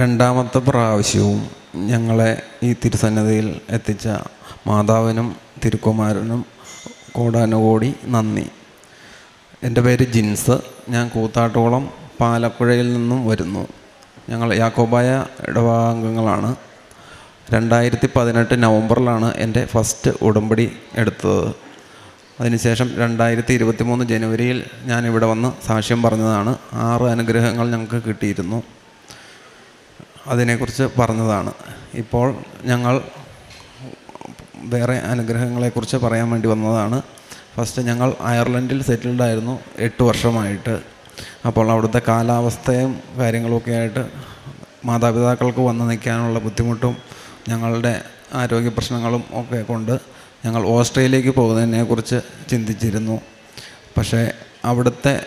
രണ്ടാമത്തെ പ്രാവശ്യവും ഞങ്ങളെ ഈ തിരുസന്നിധിയിൽ എത്തിച്ച മാതാവിനും തിരുക്കുമാരനും കോടാനുകോടി നന്ദി. എന്റെ പേര് ജിൻസ്. ഞാൻ കൂത്താട്ടോളം പാലക്കുഴയിൽ നിന്നും വരുന്നു. ഞങ്ങൾ യാക്കോബായ ഇടവാംഗങ്ങളാണ് രണ്ടായിരത്തി പതിനെട്ട് നവംബറിലാണ് എന്റെ ഫസ്റ്റ് ഉടമ്പടി എടുത്തത്. അതിനുശേഷം രണ്ടായിരത്തി ഇരുപത്തി മൂന്ന് ജനുവരിയിൽ ഞാനിവിടെ വന്ന് സാക്ഷ്യം പറഞ്ഞതാണ്. ആറ് അനുഗ്രഹങ്ങൾ ഞങ്ങൾക്ക് കിട്ടിയിരുന്നു. അതിനെക്കുറിച്ച് പറഞ്ഞതാണ്. ഇപ്പോൾ ഞങ്ങൾ വേറെ അനുഗ്രഹങ്ങളെക്കുറിച്ച് പറയാൻ വേണ്ടി വന്നതാണ്. ഫസ്റ്റ് ഞങ്ങൾ അയർലൻഡിൽ സെറ്റിൽഡ് ആയിരുന്നു എട്ട് വർഷമായിട്ട്. അപ്പോൾ അവിടുത്തെ കാലാവസ്ഥയും കാര്യങ്ങളുമൊക്കെ ആയിട്ട് മാതാപിതാക്കൾക്ക് വന്ന് നിൽക്കാനുള്ള ബുദ്ധിമുട്ടും ഞങ്ങളുടെ ആരോഗ്യ പ്രശ്നങ്ങളും ഒക്കെ കൊണ്ട് ഞങ്ങൾ ഓസ്ട്രേലിയക്ക് പോകുന്നതിനെക്കുറിച്ച് ചിന്തിച്ചിരുന്നു. പക്ഷേ അവിടുത്തെ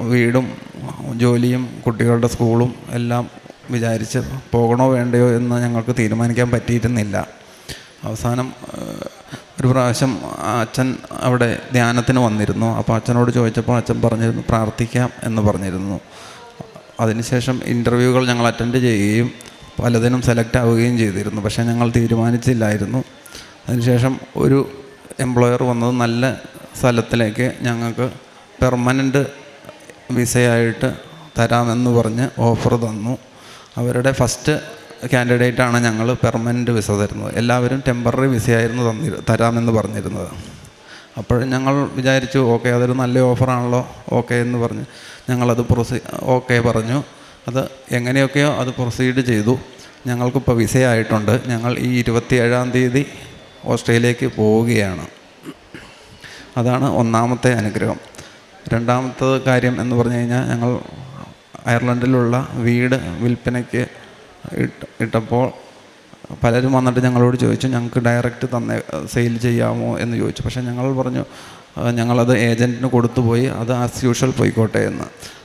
വീടും ജോലിയും കുട്ടികളുടെ സ്കൂളും എല്ലാം വിചാരിച്ച് പോകണോ വേണ്ടയോ എന്ന് ഞങ്ങൾക്ക് തീരുമാനിക്കാൻ പറ്റിയിരുന്നില്ല. അവസാനം ഒരു പ്രാവശ്യം അച്ഛൻ അവിടെ ധ്യാനത്തിന് വന്നിരുന്നു. അപ്പോൾ അച്ഛനോട് ചോദിച്ചപ്പോൾ അച്ഛൻ പറഞ്ഞിരുന്നു പ്രാർത്ഥിക്കാം എന്ന് പറഞ്ഞിരുന്നു. അതിനുശേഷം ഇന്റർവ്യൂകൾ ഞങ്ങൾ അറ്റൻഡ് ചെയ്യുകയും പലതിനും സെലക്ട് ആവുകയും ചെയ്തിരുന്നു. പക്ഷേ ഞങ്ങൾ തീരുമാനിച്ചില്ലായിരുന്നു. അതിനുശേഷം ഒരു എംപ്ലോയർ വന്നത് നല്ല സ്ഥലത്തിലേക്ക് ഞങ്ങൾക്ക് പെർമനന്റ് വിസയായിട്ട് തരാമെന്ന് പറഞ്ഞ് ഓഫർ തന്നു. അവരുടെ ഫസ്റ്റ് കാൻഡിഡേറ്റാണ് ഞങ്ങൾ പെർമനന്റ് വിസ തരുന്നത്. എല്ലാവരും ടെമ്പററി വിസയായിരുന്നു തന്നി തരാമെന്ന് പറഞ്ഞിരുന്നത്. അപ്പോഴും ഞങ്ങൾ വിചാരിച്ചു ഓക്കെ അതൊരു നല്ല ഓഫറാണല്ലോ ഓക്കെ എന്ന് പറഞ്ഞ് ഞങ്ങളത് പ്രൊസീ ഓക്കെ പറഞ്ഞു. അത് എങ്ങനെയൊക്കെയോ അത് പ്രൊസീഡ് ചെയ്തു. ഞങ്ങൾക്കിപ്പോൾ വിസയായിട്ടുണ്ട് ഞങ്ങൾ ഈ ഇരുപത്തി ഏഴാം തീയതി ഓസ്ട്രേലിയക്ക് പോവുകയാണ്. അതാണ് ഒന്നാമത്തെ അനുഗ്രഹം. രണ്ടാമത്തെ കാര്യം എന്ന് പറഞ്ഞു കഴിഞ്ഞാൽ ഞങ്ങൾ അയർലൻഡിലുള്ള വീട് വിൽപ്പനയ്ക്ക് ഇട്ട് ഇട്ടപ്പോൾ പലരും വന്നിട്ട് ഞങ്ങളോട് ചോദിച്ചു ഞങ്ങൾക്ക് ഡയറക്റ്റ് തന്നെ സെയിൽ ചെയ്യാമോ? എന്ന് ചോദിച്ചു. പക്ഷേ ഞങ്ങൾ പറഞ്ഞു "ആ, ഞങ്ങളത് ഏജന്റിന് കൊടുത്തുപോയി അത് ആസ് യൂഷ്വൽ പോയിക്കോട്ടെ എന്ന്.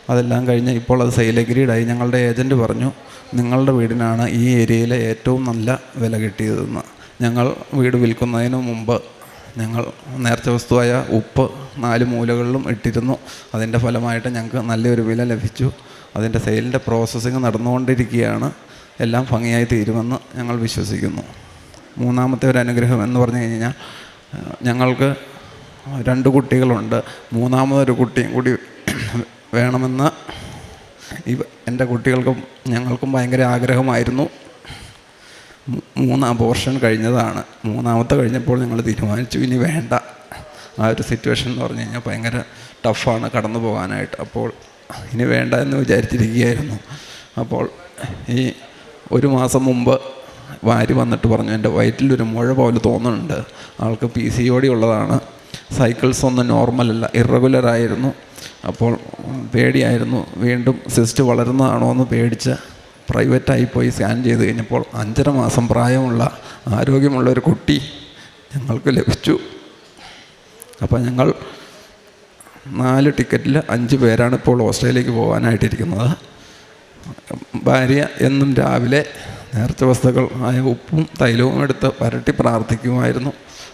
അതെല്ലാം കഴിഞ്ഞ് ഇപ്പോൾ അത് സെയിൽ അഗ്രീഡായി ഞങ്ങളുടെ ഏജന്റ് പറഞ്ഞു നിങ്ങളുടെ വീടിനാണ് ഈ ഏരിയയിലെ ഏറ്റവും നല്ല വില കിട്ടിയതെന്ന്. ഞങ്ങൾ വീട് വിൽക്കുന്നതിന് മുമ്പ് ഞങ്ങൾ നേർച്ച വസ്തുവായ ഉപ്പ് നാല് മൂലകളിലും ഇട്ടിരുന്നു. അതിന്റെ ഫലമായിട്ട് ഞങ്ങൾക്ക് നല്ലൊരു വില ലഭിച്ചു. അതിന്റെ സെയിലിന്റെ പ്രോസസ്സിങ് നടന്നുകൊണ്ടിരിക്കുകയാണ്. എല്ലാം ഭംഗിയായി തീരുമെന്ന് ഞങ്ങൾ വിശ്വസിക്കുന്നു. മൂന്നാമത്തെ ഒരു അനുഗ്രഹം എന്ന് പറഞ്ഞു കഴിഞ്ഞാൽ ഞങ്ങൾക്ക് രണ്ട് കുട്ടികളുണ്ട്. മൂന്നാമതൊരു കുട്ടിയും കൂടി വേണമെന്ന് ഇവ എന്റെ കുട്ടികൾക്കും ഞങ്ങൾക്കും ഭയങ്കര ആഗ്രഹമായിരുന്നു. മൂന്ന് അബോർഷൻ കഴിഞ്ഞതാണ്. മൂന്നാമത്തെ കഴിഞ്ഞപ്പോൾ ഞങ്ങൾ തീരുമാനിച്ചു ഇനി വേണ്ട. ആ ഒരു സിറ്റുവേഷൻ എന്ന് പറഞ്ഞു കഴിഞ്ഞാൽ ഭയങ്കര ടഫാണ് കടന്നു പോകാനായിട്ട് അപ്പോൾ ഇനി വേണ്ട എന്ന് വിചാരിച്ചിരിക്കുകയായിരുന്നു. അപ്പോൾ ഈ ഒരു മാസം മുമ്പ് വാരി വന്നിട്ട് പറഞ്ഞു എന്റെ വയറ്റിലൊരു മുഴ പോലെ തോന്നുന്നുണ്ട്. ആൾക്ക് പി സി ഡി ഉള്ളതാണ്. സൈക്കിൾസ് ഒന്നും നോർമലല്ല ഇറഗുലർ ആയിരുന്നു. അപ്പോൾ പേടിയായിരുന്നു. വീണ്ടും സിസ്റ്റ് വളരുന്നതാണോ എന്ന് പേടിച്ച് പ്രൈവറ്റായി പോയി സ്കാൻ ചെയ്ത് കഴിഞ്ഞപ്പോൾ അഞ്ചര മാസം പ്രായമുള്ള ആരോഗ്യമുള്ള ഒരു കുട്ടി ഞങ്ങൾക്ക് ലഭിച്ചു. അപ്പോൾ ഞങ്ങൾ നാല് ടിക്കറ്റിൽ അഞ്ച് പേരാണ് ഇപ്പോൾ ഓസ്ട്രേലിയക്ക് പോകാനായിട്ടിരിക്കുന്നത്. ഭാര്യ എന്നും രാവിലെ നേർച്ച വസ്തുക്കൾ ആയ ഉപ്പും തൈലവും എടുത്ത് വരട്ടി പ്രാർത്ഥിക്കുമായിരുന്നു.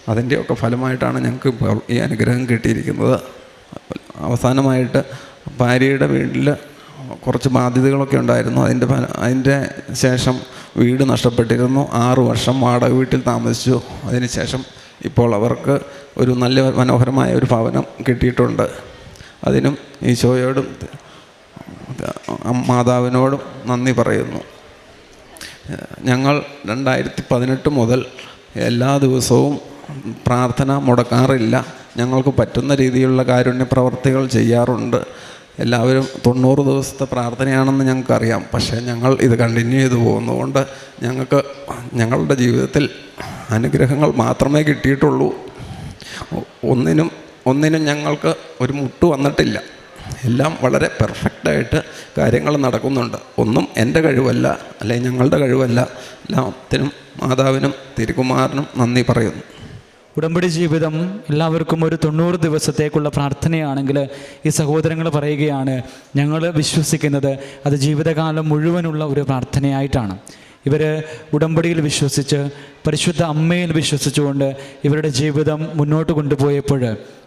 അതിന്റെയൊക്കെ ഫലമായിട്ടാണ് ഞങ്ങൾക്ക് ഇപ്പോൾ ഈ അനുഗ്രഹം കിട്ടിയിരിക്കുന്നത്. അവസാനമായിട്ട് ഭാര്യയുടെ വീട്ടിൽ കുറച്ച് ബാധ്യതകളൊക്കെ ഉണ്ടായിരുന്നു. അതിന്റെ അതിന്റെ ശേഷം വീട് നഷ്ടപ്പെട്ടിരുന്നു. ആറ് വർഷം വാടക വീട്ടിൽ താമസിച്ചു. അതിനുശേഷം ഇപ്പോൾ അവർക്ക് ഒരു നല്ല മനോഹരമായ ഒരു ഭവനം കിട്ടിയിട്ടുണ്ട്. അതിനും ഈശോയോടും മാതാവിനോടും നന്ദി പറയുന്നു. ഞങ്ങൾ രണ്ടായിരത്തി പതിനെട്ട് മുതൽ എല്ലാ ദിവസവും പ്രാർത്ഥന മുടക്കാറില്ല. ഞങ്ങൾക്ക് പറ്റുന്ന രീതിയിലുള്ള കാരുണ്യ പ്രവർത്തികൾ ചെയ്യാറുണ്ട്. എല്ലാവരും തൊണ്ണൂറ് ദിവസത്തെ പ്രാർത്ഥനയാണെന്ന് ഞങ്ങൾക്കറിയാം. പക്ഷേ ഞങ്ങൾ ഇത് കണ്ടിന്യൂ ചെയ്തു പോകുന്നതുകൊണ്ട് ഞങ്ങൾക്ക് ഞങ്ങളുടെ ജീവിതത്തിൽ അനുഗ്രഹങ്ങൾ മാത്രമേ കിട്ടിയിട്ടുള്ളൂ. ഒന്നിനും ഒന്നിനും ഞങ്ങൾക്ക് ഒരു മുട്ട് വന്നിട്ടില്ല. എല്ലാം വളരെ പെർഫെക്റ്റായിട്ട് കാര്യങ്ങൾ നടക്കുന്നുണ്ട്. ഒന്നും എന്റെ കഴിവല്ല അല്ലെങ്കിൽ ഞങ്ങളുടെ കഴിവല്ല. എല്ലാത്തിനും മാതാവിനും തിരുകുമാരനും നന്ദി പറയുന്നു. ഉടമ്പടി ജീവിതം എല്ലാവർക്കും ഒരു തൊണ്ണൂറ് ദിവസത്തേക്കുള്ള പ്രാർത്ഥനയാണെങ്കിൽ ഈ സഹോദരങ്ങൾ പറയുകയാണ് ഞങ്ങൾ വിശ്വസിക്കുന്നത് അത് ജീവിതകാലം മുഴുവനുള്ള ഒരു പ്രാർത്ഥനയായിട്ടാണ്. ഇവർ ഉടമ്പടിയിൽ വിശ്വസിച്ച് പരിശുദ്ധ അമ്മയിൽ വിശ്വസിച്ചുകൊണ്ട് ഇവരുടെ ജീവിതം മുന്നോട്ട് കൊണ്ടുപോയപ്പോൾ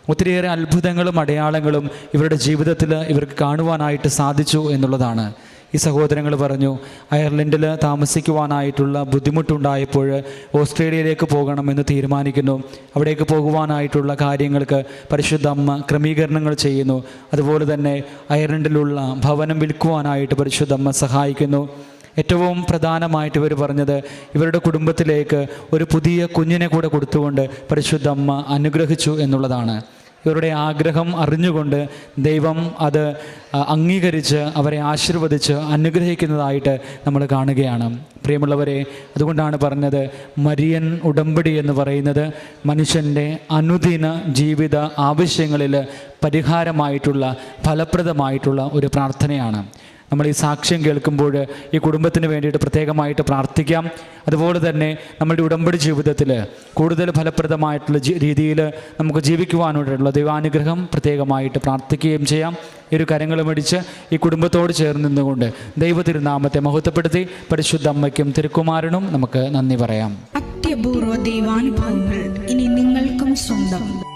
ഒത്തിരിയേറെ അത്ഭുതങ്ങളും അടയാളങ്ങളും ഇവരുടെ ജീവിതത്തിൽ ഇവർക്ക് കാണുവാനായിട്ട് സാധിച്ചു എന്നുള്ളതാണ്. ഈ സഹോദരങ്ങൾ പറഞ്ഞു അയർലൻഡിൽ താമസിക്കുവാനായിട്ടുള്ള ബുദ്ധിമുട്ടുണ്ടായപ്പോൾ ഓസ്ട്രേലിയയിലേക്ക് പോകണമെന്ന് തീരുമാനിക്കുന്നു. അവിടേക്ക് പോകുവാനായിട്ടുള്ള കാര്യങ്ങൾക്ക് പരിശുദ്ധ അമ്മ ക്രമീകരണങ്ങൾ ചെയ്യുന്നു. അതുപോലെ തന്നെ അയർലൻഡിലുള്ള ഭവനം വിൽക്കുവാനായിട്ട് പരിശുദ്ധ അമ്മ സഹായിക്കുന്നു. ഏറ്റവും പ്രധാനമായിട്ട് ഇവർ പറഞ്ഞത് ഇവരുടെ കുടുംബത്തിലേക്ക് ഒരു പുതിയ കുഞ്ഞിനെ കൂടെ കൊടുത്തുകൊണ്ട് പരിശുദ്ധ അമ്മ അനുഗ്രഹിച്ചു എന്നുള്ളതാണ്. ഇവരുടെ ആഗ്രഹം അറിഞ്ഞുകൊണ്ട് ദൈവം അത് അംഗീകരിച്ച് അവരെ ആശീർവദിച്ച് അനുഗ്രഹിക്കുന്നതായിട്ട് നമ്മൾ കാണുകയാണ്. പ്രിയമുള്ളവരെ അതുകൊണ്ടാണ് പറഞ്ഞത് മരിയൻ ഉടമ്പടി എന്ന് പറയുന്നത് മനുഷ്യന്റെ അനുദിന ജീവിത ആവശ്യങ്ങളിൽ പരിഹാരമായിട്ടുള്ള ഫലപ്രദമായിട്ടുള്ള ഒരു പ്രാർത്ഥനയാണ്. നമ്മൾ ഈ സാക്ഷ്യം കേൾക്കുമ്പോൾ ഈ കുടുംബത്തിന് വേണ്ടിയിട്ട് പ്രത്യേകമായിട്ട് പ്രാർത്ഥിക്കാം. അതുപോലെ തന്നെ നമ്മുടെ ഉടമ്പടി ജീവിതത്തിൽ കൂടുതൽ ഫലപ്രദമായിട്ടുള്ള രീതിയിൽ നമുക്ക് ജീവിക്കുവാനായിട്ടുള്ള ദൈവാനുഗ്രഹം പ്രത്യേകമായിട്ട് പ്രാർത്ഥിക്കുകയും ചെയ്യാം. ഒരു കരങ്ങൾ മേടിച്ച് ഈ കുടുംബത്തോട് ചേർന്ന് നിന്നുകൊണ്ട് ദൈവ തിരുനാമത്തെ മഹത്വപ്പെടുത്തി പരിശുദ്ധ അമ്മയ്ക്കും തിരുക്കുമാരനും നമുക്ക് നന്ദി പറയാം. അത്യപൂർവ ദൈവാനുഭവങ്ങൾ ഇനി നിങ്ങൾക്കും സ്വന്തം.